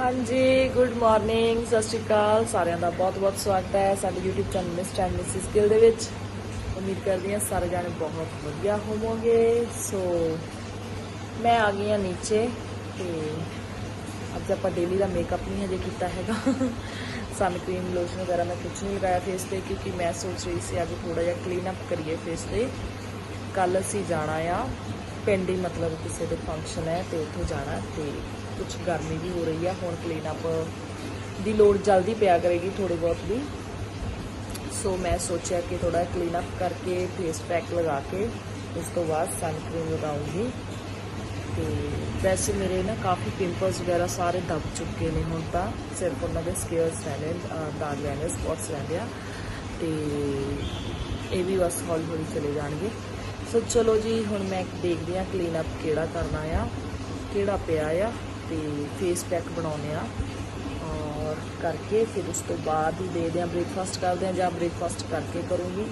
ਹਾਂਜੀ good morning ਸਤਿ ਸ਼੍ਰੀ ਅਕਾਲ। ਸਾਰਿਆਂ ਦਾ ਬਹੁਤ-ਬਹੁਤ ਸਵਾਗਤ ਹੈ ਸਾਡੇ YouTube channel mister and missus Gill ਦੇ ਵਿੱਚ। ਉਮੀਦ ਕਰਦੀ ਹਾਂ ਸਾਰੇ ਜਾਣੇ ਬਹੁਤ ਵਧੀਆ ਹੋਵੋਗੇ। ਸੋ ਮੈਂ ਆ ਗਈ ਹਾਂ ਨੀਚੇ ਤੇ ਅੱਜ ਆਪਾਂ ਡੇਲੀ ਦਾ ਮੇਕਅਪ ਨਹੀਂ ਹਜੇ ਕੀਤਾ ਹੈਗਾ। ਸਨ ਕਰੀਮ ਲੋਸ਼ਨ ਵਗੈਰਾ ਮੈਂ ਕੁਝ ਨਹੀਂ ਲਗਾਇਆ ਫੇਸ ਤੇ, ਕਿਉਂਕਿ ਮੈਂ ਸੋਚ ਰਹੀ ਸੀ ਅੱਜ ਥੋੜਾ ਜਿਹਾ ਕਲੀਨ ਅਪ ਕਰੀਏ ਫੇਸ ਤੇ। ਕੱਲ ਅਸੀਂ ਜਾਣਾ ਆ, ਪਿੰਡ ਹੀ ਮਤਲਬ ਕਿਸੇ ਦੇ ਫੰਕਸ਼ਨ ਹੈ ਤੇ ਉੱਥੇ ਜਾਣਾ ਤੇ ਕੁਝ ਗਰਮੀ ਵੀ ਹੋ ਰਹੀ ਆ, ਹੁਣ ਕਲੀਨ ਅਪ ਦੀ ਲੋੜ ਜਲਦੀ ਪਿਆ ਕਰੇਗੀ ਥੋੜੀ ਬਹੁਤ ਵੀ। ਸੋ ਮੈਂ ਸੋਚਿਆ ਕਿ ਥੋੜਾ ਕਲੀਨ ਅਪ ਕਰਕੇ ਫੇਸ ਪੈਕ ਲਗਾ ਕੇ ਉਸ ਤੋਂ ਬਾਅਦ ਸਨ ਕਰੀਮ ਲਗਾਉਂਗੀ। ਤੇ ਵੈਸੇ ਮੇਰੇ ਨਾ ਕਾਫੀ ਪਿੰਪਲਸ ਵਗੈਰਾ ਸਾਰੇ ਦਬ ਚੁੱਕੇ ਨੇ ਹੁਣ ਤਾਂ, ਸਿਰਫ ਉਹਨਾਂ ਦੇ ਸਕੇਅਰਸ ਰਹਿੰਦੇ ਦਾਗ ਰਹਿੰਦੇ ਸਪੌਟਸ ਰਹਿੰਦੇ ਆ। ਤੇ ਇਹ ਵੀ ਬਸ ਹੌਲੀ ਹੌਲੀ ਚਲੇ ਜਾਣਗੇ। ਸੋ ਚਲੋ ਜੀ, ਹੁਣ ਮੈਂ ਦੇਖਦੀ ਆ ਕਲੀਨ ਅਪ ਕਿਹੜਾ ਕਰਨਾ ਆ, ਕਿਹੜਾ ਪਿਆ ਆ। ਤੇ ਫੇਸ ਪੈਕ ਬਣਾਉਣੇ ਆ ਔਰ ਕਰਕੇ ਫਿਰ ਉਸ ਤੋਂ ਬਾਅਦ ਹੀ ਦੇਖਦੇ ਆ ਬ੍ਰੇਕਫਾਸਟ ਕਰਦੇ ਆ ਜਾਂ ਬ੍ਰੇਕਫਾਸਟ ਕਰਕੇ ਕਰੂੰਗੀ।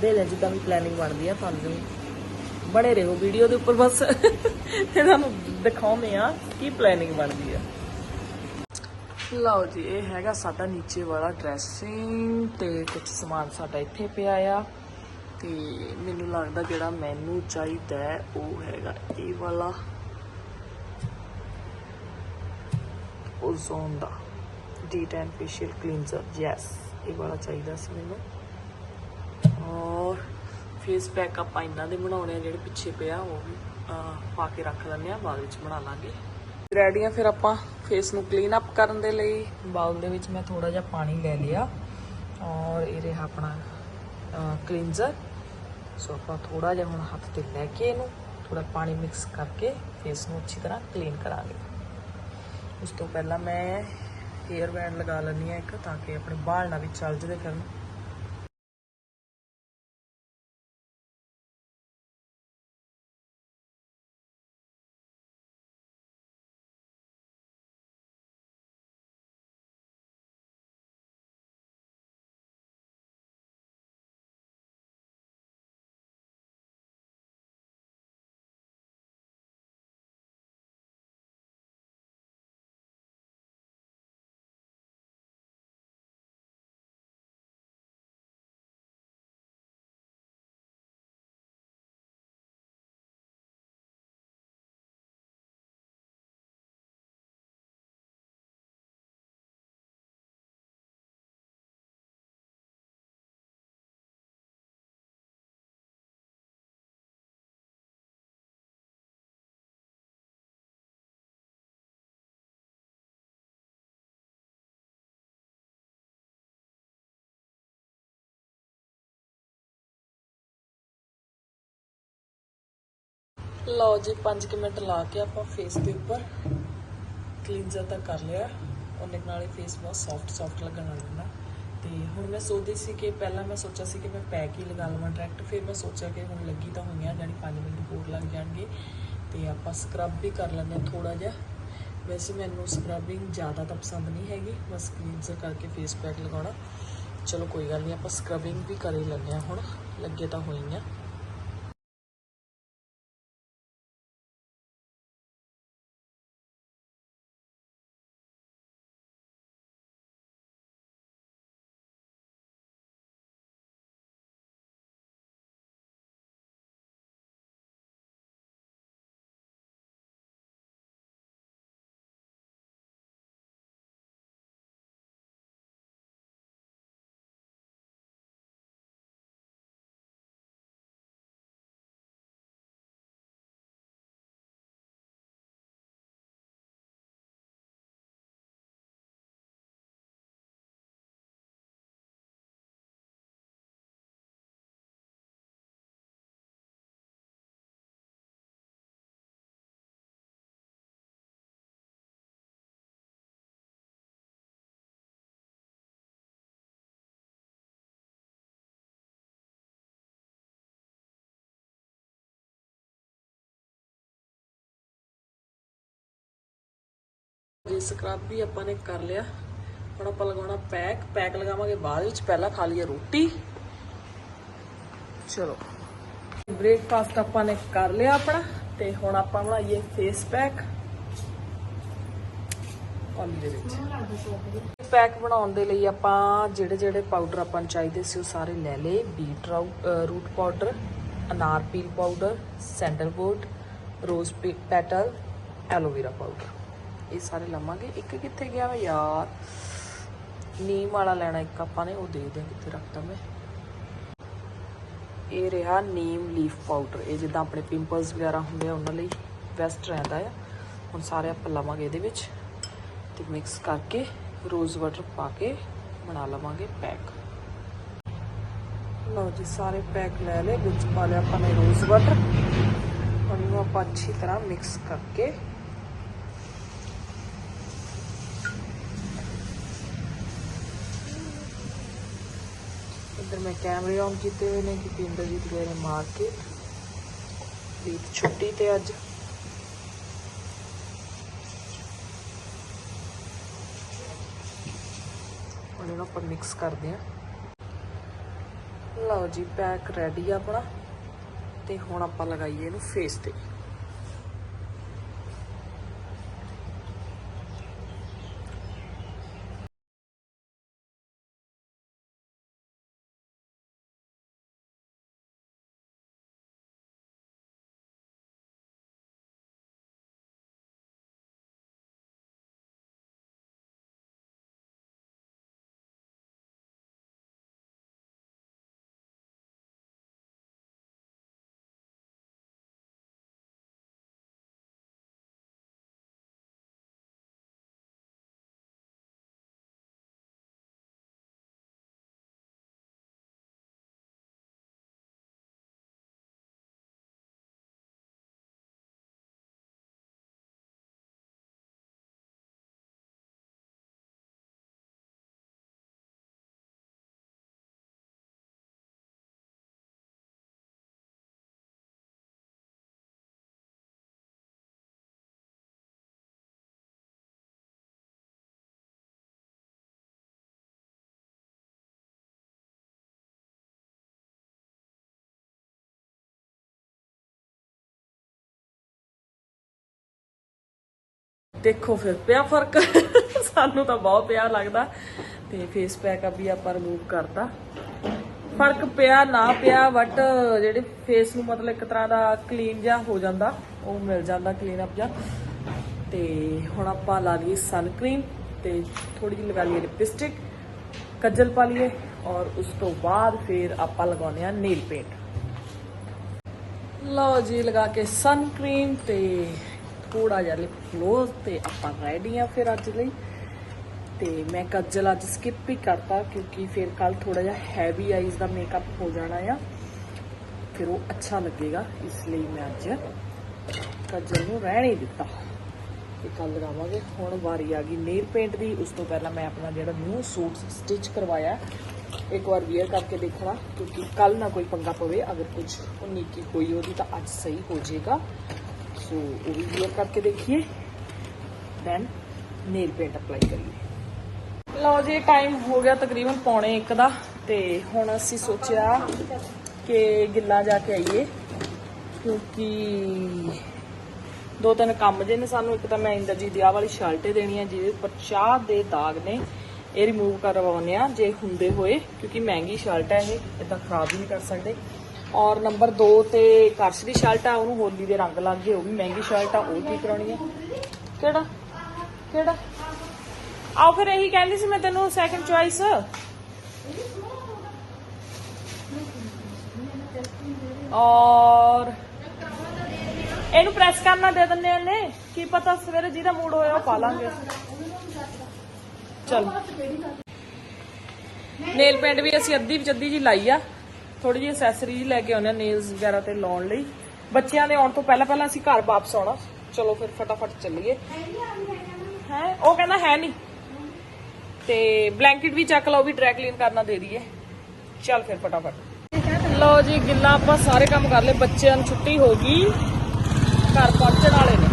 ਦੇ ਹਾਂ ਜਿੱਦਾਂ ਵੀ ਪਲੈਨਿੰਗ ਬਣਦੀ ਆ, ਤੁਹਾਨੂੰ ਬਣੇ ਰਹੋ ਵੀਡੀਓ ਦੇ ਉੱਪਰ ਬਸ। ਤੇ ਤੁਹਾਨੂੰ ਦਿਖਾਉਂਦੇ ਆ ਕੀ ਪਲੈਨਿੰਗ ਬਣਦੀ ਆ। ਲਓ ਜੀ, ਇਹ ਹੈਗਾ ਸਾਡਾ ਨੀਚੇ ਵਾਲਾ ਡਰੈਸਿੰਗ ਤੇ ਕੁਝ ਸਮਾਨ ਸਾਡਾ ਇੱਥੇ ਪਿਆ ਆ। ਤੇ ਮੈਨੂੰ ਲੱਗਦਾ ਜਿਹੜਾ ਮੈਨੂੰ ਚਾਹੀਦਾ ਉਹ ਹੈਗਾ ਇਹ ਵਾਲਾ। ਓਜ਼ੋਨ ਦਾ D10 ਫੇਸ਼ੀਅਲ ਕਲੀਨਜ਼ਰ ਯੈਸ ਇਹ ਵਾਲਾ ਚਾਹੀਦਾ ਸੀ ਮੈਨੂੰ। ਔਰ ਫੇਸ ਪੈਕ ਆਪਾਂ ਇਹਨਾਂ ਦੇ ਬਣਾਉਣੇ ਆ, ਜਿਹੜੇ ਪਿੱਛੇ ਪਿਆ, ਉਹ ਵੀ ਪਾ ਕੇ ਰੱਖ ਲੈਂਦੇ ਆ, ਬਾਅਦ ਵਿੱਚ ਬਣਾ ਲਾਂਗੇ। ਰੈਡੀ ਆ ਫਿਰ ਆਪਾਂ ਫੇਸ ਨੂੰ ਕਲੀਨ ਅਪ ਕਰਨ ਦੇ ਲਈ। ਬਾਉਲ ਦੇ ਵਿੱਚ ਮੈਂ ਥੋੜਾ ਜਿਹਾ ਪਾਣੀ ਲੈ ਲਿਆ। ਔਰ ਇਹ ਰਿਹਾ ਆਪਣਾ ਕਲੀਨਜ਼ਰ ਸੋ ਆਪਾਂ ਥੋੜਾ ਜਿਹਾ ਹੁਣ ਹੱਥ ਤੇ ਲੈ ਕੇ ਇਹਨੂੰ ਥੋੜਾ ਪਾਣੀ ਮਿਕਸ ਕਰਕੇ ਫੇਸ ਨੂੰ ਅੱਛੀ ਤਰ੍ਹਾਂ ਕਲੀਨ ਕਰਾਂਗੇ। ਉਸ ਤੋਂ ਪਹਿਲਾਂ ਮੈਂ ਹੇਅਰ ਬੈਂਡ ਲਗਾ ਲੈਂਦੀ ਆ ਇੱਕ, ਤਾਂ ਕਿ ਆਪਣੇ ਵਾਲ ਨਾ ਵੀ ਚੱਲ ਜਦੇ ਫਿਰਨ। ਲਓ ਜੀ 5 ਮਿੰਟ ਲਾ ਕੇ ਆਪਾਂ ਫੇਸ ਦੇ ਉੱਪਰ ਕਲੀਨਜ਼ਰ ਤਾਂ ਕਰ ਲਿਆ। ਉਹਨੇ ਨਾਲ ਹੀ ਫੇਸ ਬਹੁਤ ਸੌਫਟ ਸੌਫਟ ਲੱਗਣ ਲੱਗ ਜਾਂਦਾ ਤੇ ਹੁਣ ਮੈਂ ਸੋਚਦੀ ਸੀ ਕਿ ਪਹਿਲਾਂ ਮੈਂ ਸੋਚਿਆ ਸੀ ਕਿ ਮੈਂ ਪੈਕ ਹੀ ਲਗਾ ਲਵਾਂ ਡਾਇਰੈਕਟ ਫਿਰ ਮੈਂ ਸੋਚਿਆ ਕਿ ਹੁਣ ਲੱਗੀ ਤਾਂ ਹੋਈਆਂ ਜਾਨੀ 5 ਮਿੰਟ ਹੋਰ ਲੱਗ ਜਾਣਗੇ। ਤੇ ਆਪਾਂ ਸਕਰਬ ਵੀ ਕਰ ਲੈਂਦੇ ਹਾਂ ਥੋੜਾ ਜਿਹਾ। ਵੈਸੇ ਮੈਨੂੰ ਸਕਰਬਿੰਗ ਜ਼ਿਆਦਾ ਤਾਂ ਪਸੰਦ ਨਹੀਂ ਹੈਗੀ। ਬਸ ਕਲੀਨਜ਼ਰ ਕਰਕੇ ਫੇਸ ਪੈਕ ਲਗਾਉਣਾ। ਚਲੋ ਕੋਈ ਗੱਲ ਨਹੀਂ, ਆਪਾਂ ਸਕਰਬਿੰਗ ਵੀ ਕਰ ਹੀ ਲੈਂਦੇ ਹਾਂ ਹੁਣ। ਲੱਗੇ ਤਾਂ ਹੋਈਆਂ। ਜੀ ਸਕਰਬ ਵੀ ਆਪਾਂ ਨੇ ਕਰ ਲਿਆ। ਹੁਣ ਆਪਾਂ ਲਗਾਉਣਾ ਪੈਕ ਪੈਕ ਲਗਾਵਾਂਗੇ ਬਾਅਦ ਵਿੱਚ। ਪਹਿਲਾਂ ਖਾ ਲਈਏ ਰੋਟੀ। ਚਲੋ। ਬ੍ਰੇਕਫਾਸਟ ਆਪਾਂ ਨੇ ਕਰ ਲਿਆ ਆਪਣਾ ਤੇ ਹੁਣ ਆਪਾਂ ਬਣਾਈਏ ਫੇਸ ਪੈਕ ਕੌਲੀ ਦੇ ਵਿੱਚ। ਪੈਕ ਬਣਾਉਣ ਦੇ ਲਈ ਆਪਾਂ ਜਿਹੜੇ ਜਿਹੜੇ ਪਾਊਡਰ ਆਪਾਂ ਨੂੰ ਚਾਹੀਦੇ ਸੀ ਉਹ ਸਾਰੇ ਲੈ ਲਏ। ਬੀਟ ਰੂਟ ਪਾਊਡਰ ਅਨਾਰ peel powder sandalwood rose petal aloe vera powder ਇਹ ਸਾਰੇ ਲਵਾਂਗੇ। ਇੱਕ ਕਿੱਥੇ ਗਿਆ ਵਾ? ਯਾਰ, ਨੀਮ ਵਾਲਾ ਲੈਣਾ ਇੱਕ ਆਪਾਂ ਨੇ, ਉਹ ਦੇ ਦੇ ਕਿੱਥੇ ਰੱਖਤਾ ਮੈਂ। ਇਹ ਰਿਹਾ ਨੀਮ ਲੀਫ ਪਾਊਡਰ। ਇਹ ਜਿੱਦਾਂ ਆਪਣੇ ਪਿੰਪਲਸ ਵਗੈਰਾ ਹੁੰਦੇ ਆ, ਉਹਨਾਂ ਲਈ ਬੈਸਟ ਰਹਿੰਦਾ ਆ। ਹੁਣ ਸਾਰੇ ਆਪਾਂ ਲਵਾਂਗੇ ਇਹਦੇ ਵਿੱਚ ਤੇ ਮਿਕਸ ਕਰਕੇ ਰੋਜ਼ ਵਾਟਰ ਪਾ ਕੇ ਬਣਾ ਲਵਾਂਗੇ ਪੈਕ ਲਓ ਜੀ, ਸਾਰੇ ਪੈਕ ਲੈ ਲਏ, ਵਿੱਚ ਪਾ ਲਿਆ ਆਪਾਂ ਨੇ ਰੋਜ਼ ਵਾਟਰ ਉਹਨੂੰ ਆਪਾਂ ਅੱਛੀ ਤਰ੍ਹਾਂ ਮਿਕਸ ਕਰਕੇ ਇੱਧਰ ਮੈਂ ਕੈਮਰੇ ਆਨ ਕੀਤੇ ਹੋਏ ਨੇ ਕਿ ਇੰਦਰਜੀਤ ਗਏ ਨੇ ਮਾਰਕੀਟ ਵੀ ਛੁੱਟੀ ਤੇ ਅੱਜ। ਹੁਣ ਇਹਨੂੰ ਆਪਾਂ ਮਿਕਸ ਕਰਦੇ ਆ ਲਓ ਜੀ ਪੈਕ ਰੈਡੀ ਆ ਆਪਣਾ। ਤੇ ਹੁਣ ਆਪਾਂ ਲਗਾਈਏ ਇਹਨੂੰ ਫੇਸ ਤੇ। ਦੇਖੋ ਫਿਰ ਪਿਆ ਫ਼ਰਕ। ਸਾਨੂੰ ਤਾਂ ਬਹੁਤ ਪਿਆ ਲੱਗਦਾ। ਤੇ ਫੇਸ ਪੈਕ ਵੀ ਆਪਾਂ ਰਿਮੂਵ ਕਰਤਾ। ਫ਼ਰਕ ਪਿਆ, ਨਾ ਪਿਆ ਬਟ ਜਿਹੜੇ ਫੇਸ ਨੂੰ ਮਤਲਬ ਇੱਕ ਤਰ੍ਹਾਂ ਦਾ ਕਲੀਨ ਜਿਹਾ ਹੋ ਜਾਂਦਾ, ਉਹ ਮਿਲ ਜਾਂਦਾ ਕਲੀਨ ਅਪ ਜਿਹਾ। ਤੇ ਹੁਣ ਆਪਾਂ ਲਾ ਲਈਏ ਸਨਕ੍ਰੀਮ ਤੇ ਥੋੜੀ ਜਿਹੀ ਲਗਾ ਲਈਏ ਲਿਪਸਟਿਕ ਕੱਜਲ ਪਾ ਲਈਏ ਔਰ ਉਸ ਤੋਂ ਬਾਅਦ ਫਿਰ ਆਪਾਂ ਲਗਾਉਣੇ ਆ ਨੇਲ ਪੇਂਟ ਲਓ ਜੀ, ਲਗਾ ਕੇ ਸਨਕ੍ਰੀਮ ਤੇ ਥੋੜਾ ਜਿਹਾ ਲਿਪ ਗਲੋਸ ਤੇ ਆਪਾਂ ਰੈਡੀ ਆ ਫਿਰ ਅੱਜ ਲਈ। ਤੇ ਮੈਂ ਕੱਜਲ ਅੱਜ ਸਕਿਪ ਹੀ ਕਰਤਾ ਕਿਉਂਕਿ ਫਿਰ ਕੱਲ ਥੋੜਾ ਜਿਹਾ ਹੈਵੀ ਆਈਜ਼ ਦਾ ਮੇਕਅਪ ਹੋ ਜਾਣਾ ਆ। ਫਿਰ ਉਹ ਅੱਛਾ ਲੱਗੇਗਾ, ਇਸ ਲਈ ਮੈਂ ਅੱਜ ਕੱਜਲ ਨੂੰ ਰਹਿਣ ਹੀ ਦਿੱਤਾ। ਤੇ ਕੱਲ ਲਗਾਵਾਂਗੇ। ਹੁਣ ਵਾਰੀ ਆ ਗਈ ਨੇਲ ਪੇਂਟ ਦੀ। ਉਸ ਤੋਂ ਪਹਿਲਾਂ ਮੈਂ ਆਪਣਾ ਜਿਹੜਾ ਨਿਊ ਸੂਟ ਸਟਿਚ ਕਰਵਾਇਆ, ਇੱਕ ਵਾਰ ਵੇਅਰ ਕਰਕੇ ਦੇਖਣਾ, ਕਿਉਂਕਿ ਕੱਲ ਨਾ ਕੋਈ ਪੰਗਾ ਪਵੇ। ਅਗਰ ਕੁਝ ਉਨੀਕੀ ਹੋਈ ਉਹਦੀ ਤਾਂ ਅੱਜ ਸਹੀ ਹੋ ਜਾਏਗਾ। ਸੋ ਉਹ ਵੀ ਵੇਅਰ ਕਰਕੇ ਦੇਖੀਏ। ਦੈਨ ਨੇਲ ਪੇਂਟ ਅਪਲਾਈ ਕਰੀਏ। ਲਓ ਜੀ ਟਾਈਮ ਹੋ ਗਿਆ ਤਕਰੀਬਨ ਪੌਣੇ 1 ਦਾ ਤੇ ਹੁਣ ਅਸੀਂ ਸੋਚਿਆ ਕਿ ਗਿੱਲਾ ਜਾ ਕੇ ਆਈਏ, ਕਿਉਂਕਿ ਦੋ ਤਿੰਨ ਕੰਮ ਜੇ ਨੇ ਸਾਨੂੰ, ਇੱਕ ਤਾਂ ਮੈਂ ਇੰਦਰਜੀਤ ਦੀ ਆਹ ਵਾਲੀ ਸ਼ਰਟੇ ਦੇਣੀ ਹੈ ਜਿਹਦੇ ਉੱਪਰ ਚਾਹ ਦੇ ਦਾਗ ਨੇ, ਇਹ ਰਿਮੂਵ ਕਰਵਾਉਣੇ ਆ, ਜੇ ਹੁੰਦੇ ਹੋਏ, ਕਿਉਂਕਿ ਮਹਿੰਗੀ ਸ਼ਰਟ ਹੈ ਇਹ ਇਦਾਂ ਖਰਾਬ ਵੀ ਨਹੀਂ ਕਰ ਸਕਦੇ। ਔਰ ਨੰਬਰ 2 ਤੇ ਕਰਸ਼ ਦੀ ਸ਼ਰਟ ਆ ਉਹਨੂੰ ਹੋਲੀ ਦੇ ਰੰਗ ਲੱਗ ਗਏ ਉਹ ਵੀ ਮਹਿੰਗੀ ਸ਼ਰਟ ਆ ਉਹ ਕੀ ਕਰਾਉਣੀ ਹੈ ਕਿਹੜਾ? ਕਿਹੜਾ? ਆਓ ਫਿਰ ਇਹੀ ਕਹਿੰਦੀ ਸੀ ਮੈਂ ਤੈਨੂੰ ਸੈਕੰਡ ਚੁਆਇਸ ਔਰ ਇਹਨੂੰ ਪ੍ਰੈਸ ਕਰਨਾ ਦੇ ਦਿੰਦੇ ਆ ਨੇ ਕੀ ਪਤਾ ਸਵੇਰੇ ਜਿਹਦਾ ਮੂਡ ਹੋਇਆ ਉਹ ਪਾ ਲਾਂਗੇ। ਚਲ। ਨੇਲ ਪੇਂਟ ਵੀ ਅਸੀਂ ਅੱਧੀ ਵਿੱਚ ਅੱਧੀ ਜੀ ਲਾਈ ਆ। ਥੋੜੀ ਜਿਹੀ ਐਕਸੈਸਰੀਜ਼ ਲੈ ਕੇ ਆਉਂਦੇ ਨੇਲਸ ਵਗੈਰਾ ਤੇ ਲਾਉਣ ਲਈ। ਬੱਚਿਆਂ ਦੇ ਆਉਣ ਤੋਂ ਪਹਿਲਾਂ ਪਹਿਲਾਂ ਅਸੀਂ ਘਰ ਵਾਪਸ ਆਉਣਾ। ਚਲੋ ਫਿਰ ਫਟਾਫਟ ਚੱਲੀਏ। ਹੈ, ਉਹ ਕਹਿੰਦਾ ਹੈ ਨਹੀਂ। ਤੇ ਬਲੈਂਕਟ ਵੀ ਚੱਕ ਲਓ ਵੀ ਡਰਾਈ ਕਲੀਨ ਕਰਨਾ ਦੇ ਦਈਏ। ਚੱਲ ਫਿਰ ਫਟਾਫਟ। ਲਓ ਜੀ, ਗਿੱਲਾ ਆਪਾਂ ਸਾਰੇ ਕੰਮ ਕਰ ਲਏ। ਬੱਚਿਆਂ ਨੂੰ ਛੁੱਟੀ ਹੋ ਗਈ। ਘਰ ਪਹੁੰਚਣ ਵਾਲੇ ਨੇ।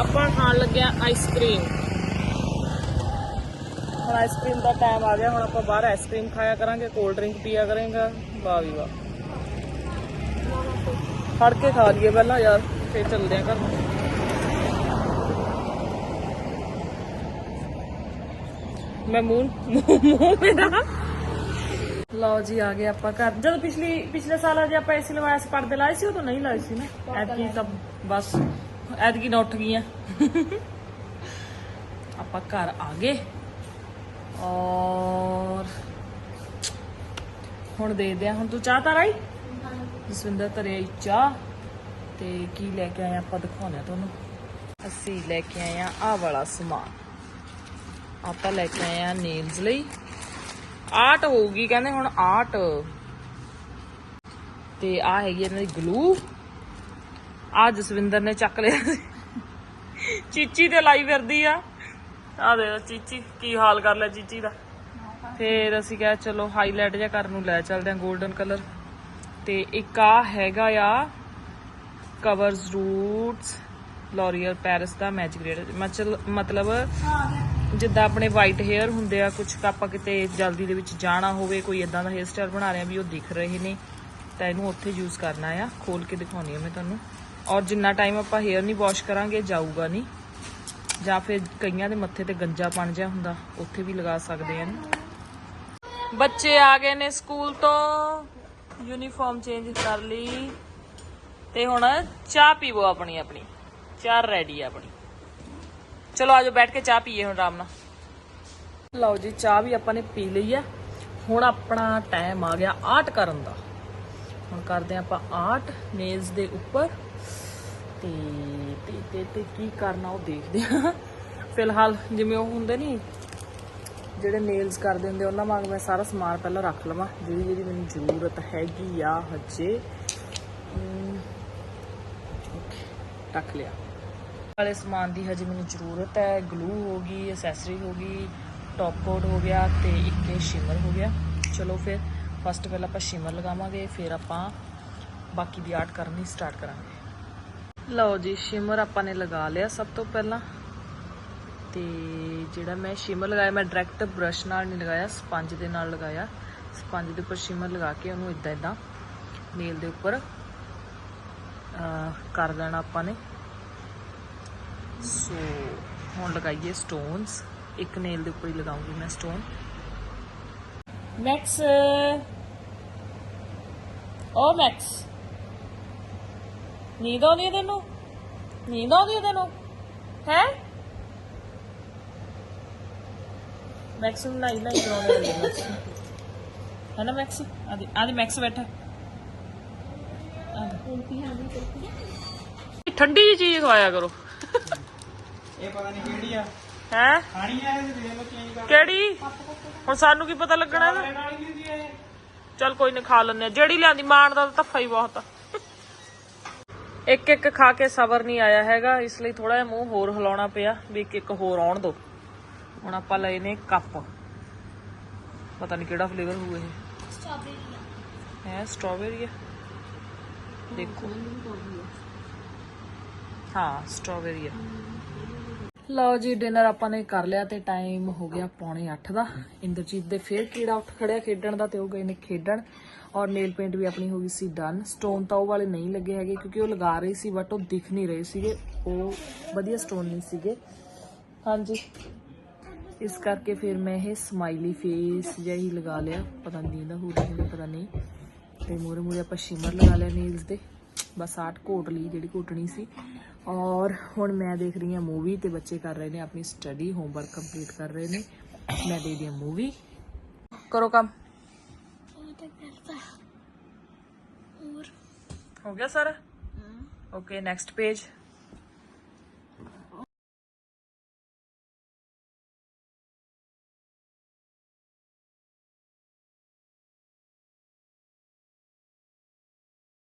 ਆਪਾਂ ਖਾਣ ਲੱਗਿਆ ਆਈਸਕ੍ਰੀਮ ਹੁਣ ਆਈਸਕ੍ਰੀਮ ਦਾ ਟਾਈਮ ਆ ਗਿਆ ਹੁਣ ਆਪਾਂ ਬਾਹਰ ਆਈਸਕ੍ਰੀਮ ਖਾਇਆ ਕਰਾਂਗੇ ਕੋਲਡ ਡਰਿੰਕ ਪੀਆ ਕਰਾਂਗੇ ਵਾਹ ਵੀ ਵਾਹ। ਫੜ ਕੇ ਖਾ ਲਈਏ ਪਹਿਲਾਂ ਯਾਰ ਫੇਰ ਚੱਲਦੇ ਆ ਘਰ। ਮੈਂ ਮੂੰਹ ਮੂੰਹ ਮੇਰਾ। ਲਓ ਜੀ ਆ ਗਏ ਆਪਾਂ ਘਰ। ਜਦੋਂ ਪਿਛਲੀ ਪਿਛਲੇ ਸਾਲ ਆ ਜੇ ਆਪਾਂ ਐਸੀ ਲਵਾਇਆ ਸੀ ਪਰਦੇ ਲਾਏ ਸੀ ਉਦੋਂ ਨਹੀਂ ਲਾਏ ਸੀ ਨਾ। ਐਤਕੀ ਤਾਂ ਬਸ ਐਤਕੀ ਨਾ ਉੱਠ ਗਈਆਂ। ਆਪਾਂ ਘਰ ਆ ਗਏ। ਔਰ ਹੁਣ ਦੇਖਦੇ ਆ ਹੁਣ ਤੂੰ ਚਾਹ ਤਾਂ ਰਾਈ ਜਸਵਿੰਦਰ ਤਰੇ ਚਾਹ ਤੇ ਕੀ ਲੈ ਕੇ ਆਏ ਆਪਾਂ ਦਿਖਾਉਂਦੇ ਆ ਤੁਹਾਨੂੰ। ਅਸੀਂ ਲੈ ਕੇ ਆਏ ਆ ਆਹ ਵਾਲਾ ਸਮਾਨ। ਆਪਾਂ ਲੈ ਕੇ ਆਏ ਆ ਨੇਲਸ ਲਈ। ਆਰਟ ਹੋਊਗੀ ਕਹਿੰਦੇ ਹੁਣ ਆਰਟ ਤੇ ਆ ਹੈਗੀ ਇਹਨਾਂ ਦੀ ਗਲੂ ਆ ਜਸਵਿੰਦਰ ਨੇ ਚੱਕ ਲਿਆ। ਚੀਚੀ ਤੇ ਲਾਈ ਫਿਰਦੀ ਆ। ਆ ਦੇ ਚੀਚੀ, ਕੀ ਹਾਲ ਕਰ ਲਿਆ ਚੀਚੀ ਦਾ? ਫੇਰ ਅਸੀਂ ਕਿਹਾ ਚਲੋ ਹਾਈਲਾਈਟ ਜਿਹਾ ਕਰਨ ਨੂੰ ਲੈ ਚੱਲਦੇ ਆ 골ਡਨ ਕਲਰ ਤੇ ਇੱਕ ਆ ਹੈਗਾ ਆ ਕਵਰਸ ਰੂਟਸ ਲੋਰੀਅਲ ਪੈਰਿਸ ਦਾ ਮੈਜਿਕ ਰੇਡ ਮਤਲਬ ਜਿੱਦਾਂ ਆਪਣੇ ਵਾਈਟ ਹੇਅਰ ਹੁੰਦੇ ਆ ਕੁਝ ਆਪਾਂ ਕਿਤੇ ਜਲਦੀ ਦੇ ਵਿੱਚ ਜਾਣਾ ਹੋਵੇ, ਕੋਈ ਇਦਾਂ ਦਾ ਹੇਅਰ ਸਟਾਈਲ ਬਣਾ ਰਿਹਾ ਵੀ ਉਹ ਦਿਖ ਰਹੇ ਨੇ, ਤਾਂ ਇਹਨੂੰ ਉੱਥੇ ਯੂਜ਼ ਕਰਨਾ ਆ। ਖੋਲ ਕੇ ਦਿਖਾਉਣੀ ਆ ਮੈਂ ਤੁਹਾਨੂੰ। ਔਰ ਜਿੰਨਾ ਟਾਈਮ ਆਪਾਂ ਹੇਅਰ ਨਹੀਂ ਵਾਸ਼ ਕਰਾਂਗੇ, ਜਾਊਗਾ ਨਹੀਂ ਜਾਂ ਫਿਰ ਕਈਆਂ ਦੇ ਮੱਥੇ ਤੇ ਗੰਜਾ ਪਣ ਜਿਹਾ ਹੁੰਦਾ, ਉੱਥੇ ਵੀ ਲਗਾ ਸਕਦੇ ਆ ਬੱਚੇ ਆ ਗਏ ਨੇ ਸਕੂਲ ਤੋਂ ਯੂਨੀਫਾਰਮ ਚੇਂਜ ਕਰ ਲਈ। ਤੇ ਹੁਣ ਚਾਹ ਪੀਵੋ ਆਪਣੀ ਆਪਣੀ, ਚਾਹ ਰੈਡੀ ਆ ਆਪਣੀ। ਚਲੋ ਆਜੋ ਬੈਠ ਕੇ ਚਾਹ ਪੀਏ ਹੁਣ ਆਰਾਮ ਨਾਲ। ਲਓ ਜੀ, ਚਾਹ ਵੀ ਆਪਾਂ ਨੇ ਪੀ ਲਈ ਆ। ਹੁਣ ਆਪਣਾ ਟਾਈਮ ਆ ਗਿਆ ਆਰਟ ਕਰਨ ਦਾ। ਹੁਣ ਕਰਦੇ ਹਾਂ ਆਪਾਂ ਆਰਟ ਨੇਲਸ ਦੇ ਉੱਪਰ। ਤੇ ਤੇ ਤੇ ਤੇ ਕੀ ਕਰਨਾ ਉਹ ਦੇਖਦੇ ਆ। ਫਿਲਹਾਲ ਜਿਵੇਂ ਉਹ ਹੁੰਦੇ ਨਹੀਂ ਜਿਹੜੇ ਨੇਲਸ ਕਰਦੇ ਹੁੰਦੇ, ਉਹਨਾਂ ਵਾਂਗ ਮੈਂ ਸਾਰਾ ਸਮਾਨ ਪਹਿਲਾਂ ਰੱਖ ਲਵਾਂ। ਜਿਹੜੀ ਜਿਹੜੀ ਮੈਨੂੰ ਜ਼ਰੂਰਤ ਹੈਗੀ ਆ ਹਜੇ ਓਕੇ, ਰੱਖ ਲਿਆ। ਵਾਲੇ ਸਮਾਨ ਦੀ ਹਜੇ ਮੈਨੂੰ ਜ਼ਰੂਰਤ ਹੈ ਗਲੂ ਹੋ ਗਈ ਐਸੈਸਰੀ ਹੋ ਗਈ ਟੌਪ ਕੋਟ ਹੋ ਗਿਆ ਤੇ ਇੱਕ ਇਹ ਸ਼ਿਮਰ ਹੋ ਗਿਆ। ਚਲੋ ਫਿਰ ਫਸਟ ਪਹਿਲਾਂ ਆਪਾਂ ਸ਼ਿਮਰ ਲਗਾਵਾਂਗੇ, ਫਿਰ ਆਪਾਂ ਬਾਕੀ ਦੀ ਆਰਟ ਕਰਨੀ ਸਟਾਰਟ ਕਰਾਂਗੇ। ਲਓ ਜੀ, ਸ਼ਿਮਰ ਆਪਾਂ ਨੇ ਲਗਾ ਲਿਆ ਸਭ ਤੋਂ ਪਹਿਲਾਂ। ਤੇ ਜਿਹੜਾ ਮੈਂ ਸ਼ਿਮਰ ਲਗਾਇਆ, ਮੈਂ ਡਾਇਰੈਕਟ ਬ੍ਰਸ਼ ਨਾਲ ਨਹੀਂ ਲਗਾਇਆ, ਸਪੰਜ ਦੇ ਨਾਲ ਲਗਾਇਆ। ਸਪੰਜ ਦੇ ਉੱਪਰ ਸ਼ਿਮਰ ਲਗਾ ਕੇ ਉਹਨੂੰ ਇਦਾਂ ਇਦਾਂ ਨੇਲ ਦੇ ਉੱਪਰ ਕਰ ਦੇਣਾ ਆਪਾਂ ਨੇ। ਸੋ ਹੁਣ ਲਗਾਈਏ ਸਟੋਨਸ ਇੱਕ ਨੇਲ ਦੇ ਉੱਪਰ ਹੀ ਲਗਾਉਂਗੀ ਮੈਂ ਸਟੋਨ ਮੈਕਸ ਓ ਮੈਕਸ ਨੀਂਦ ਆਉਂਦੀ ਹੈ ਤੈਨੂੰ? ਨੀਂਦ ਆਉਂਦੀ ਹੈ ਤੈਨੂੰ? ਹੈ? ਮੈਕਸ ਨੂੰ ਨਹੀਂ ਨਹੀਂ ਕਰਾਉਣੇ ਹੈ ਨਾ ਮੈਕਸ? ਆਦੀ ਆਦੀ ਮੈਕਸ ਬੈਠਾ। ਠੰਡੀ ਜਿਹੀ ਚੀਜ਼ ਖਵਾਇਆ ਕਰੋ। ਇਹ ਪਤਾ ਨਹੀਂ ਕਿਹੜੀ ਆ। ਹੈ? ਖਾਣੀ ਆ ਇਹ ਦੇਖ ਲਓ ਚੇਂਜ ਕਰ। ਕਿਹੜੀ? ਹੁਣ ਸਾਨੂੰ ਕੀ ਪਤਾ ਲੱਗਣਾ ਇਹਦਾ? ਚਲ ਕੋਈ ਨਹੀਂ ਖਾ ਲੈਂਦੇ ਆ। ਜਿਹੜੀ ਲਿਆਂਦੀ ਮਾਣ ਦਾ ਤਾਂ ਧੱਫਾ ਹੀ ਬਹੁਤ ਆ। ਇੱਕ ਇੱਕ ਖਾ ਕੇ ਸਬਰ ਨਹੀਂ ਆਇਆ ਹੈਗਾ ਇਸ ਲਈ ਥੋੜਾ ਜਿਹਾ ਮੂੰਹ ਹੋਰ ਹਿਲਾਉਣਾ ਪਿਆ ਵੀ ਇੱਕ ਇੱਕ ਹੋਰ ਆਉਣ ਦੋ। ਹੁਣ ਆਪਾਂ ਲਏ ਨੇ ਕੱਪ। ਪਤਾ ਨਹੀਂ ਕਿਹੜਾ ਫਲੇਵਰ ਹੋਊ ਇਹ। ਸਟ੍ਰਾਬੇਰੀ ਹੈ ਸਟ੍ਰਾਬੇਰੀ ਹੈ ਦੇਖੋ। ਹਾਂ ਸਟ੍ਰਾਬੇਰੀ ਹੈ ਲਓ ਜੀ ਡਿਨਰ ਆਪਾਂ ਨੇ ਕਰ ਲਿਆ ਤੇ ਟਾਈਮ ਹੋ ਗਿਆ ਪੌਣੇ 8 ਦਾ। ਇੰਦਰਜੀਤ ਦੇ ਫੇਰ ਕੀੜਾ ਉੱਠ ਖੜਿਆ ਖੇਡਣ ਦਾ ਤੇ ਉਹ ਗਏ ਨੇ ਖੇਡਣ। ਔਰ ਨੇਲ ਪੇਂਟ ਵੀ ਆਪਣੀ ਹੋ ਗਈ ਸੀ ਡਨ ਸਟੋਨ ਤਾਂ ਉਹ ਵਾਲੇ ਨਹੀਂ ਲੱਗੇ ਹੈਗੇ ਕਿਉਂਕਿ ਉਹ ਲਗਾ ਰਹੀ ਸੀ ਬਟ ਉਹ ਦਿਖ ਨਹੀਂ ਰਹੇ ਸੀਗੇ। ਉਹ ਵਧੀਆ ਸਟੋਨ ਨਹੀਂ ਸੀਗੇ। ਹਾਂਜੀ। ਇਸ ਕਰਕੇ ਫਿਰ ਮੈਂ ਇਹ ਸਮਾਈਲੀ ਫੇਸ ਜਿਹਾ ਹੀ ਲਗਾ ਲਿਆ। ਪਤਾ ਨਹੀਂ ਇਹਦਾ ਹੋ ਰਿਹਾ ਪਤਾ ਨਹੀਂ ਤੇ ਮੂਰੇ ਮੂਰੇ ਆਪਾਂ ਸ਼ਿਮਰ ਲਗਾ ਲਿਆ ਨੇਲਸ ਦੇ। ਬਸ ਆਟ ਕੋਟ ਲਈ ਜਿਹੜੀ ਕੋਟਣੀ ਸੀ। ਔਰ ਹੁਣ ਮੈਂ ਦੇਖ ਰਹੀ ਹਾਂ ਮੂਵੀ ਤੇ ਬੱਚੇ ਕਰ ਰਹੇ ਨੇ ਆਪਣੀ ਸਟੱਡੀ ਹੋਮਵਰਕ ਕੰਪਲੀਟ ਕਰ ਰਹੇ ਨੇ। ਮੈਂ ਦੇ ਦਿਆਂ ਮੂਵੀ ਕਰੋ ਕੰਮ। ਹੋ ਗਿਆ ਸਰ? Okay next page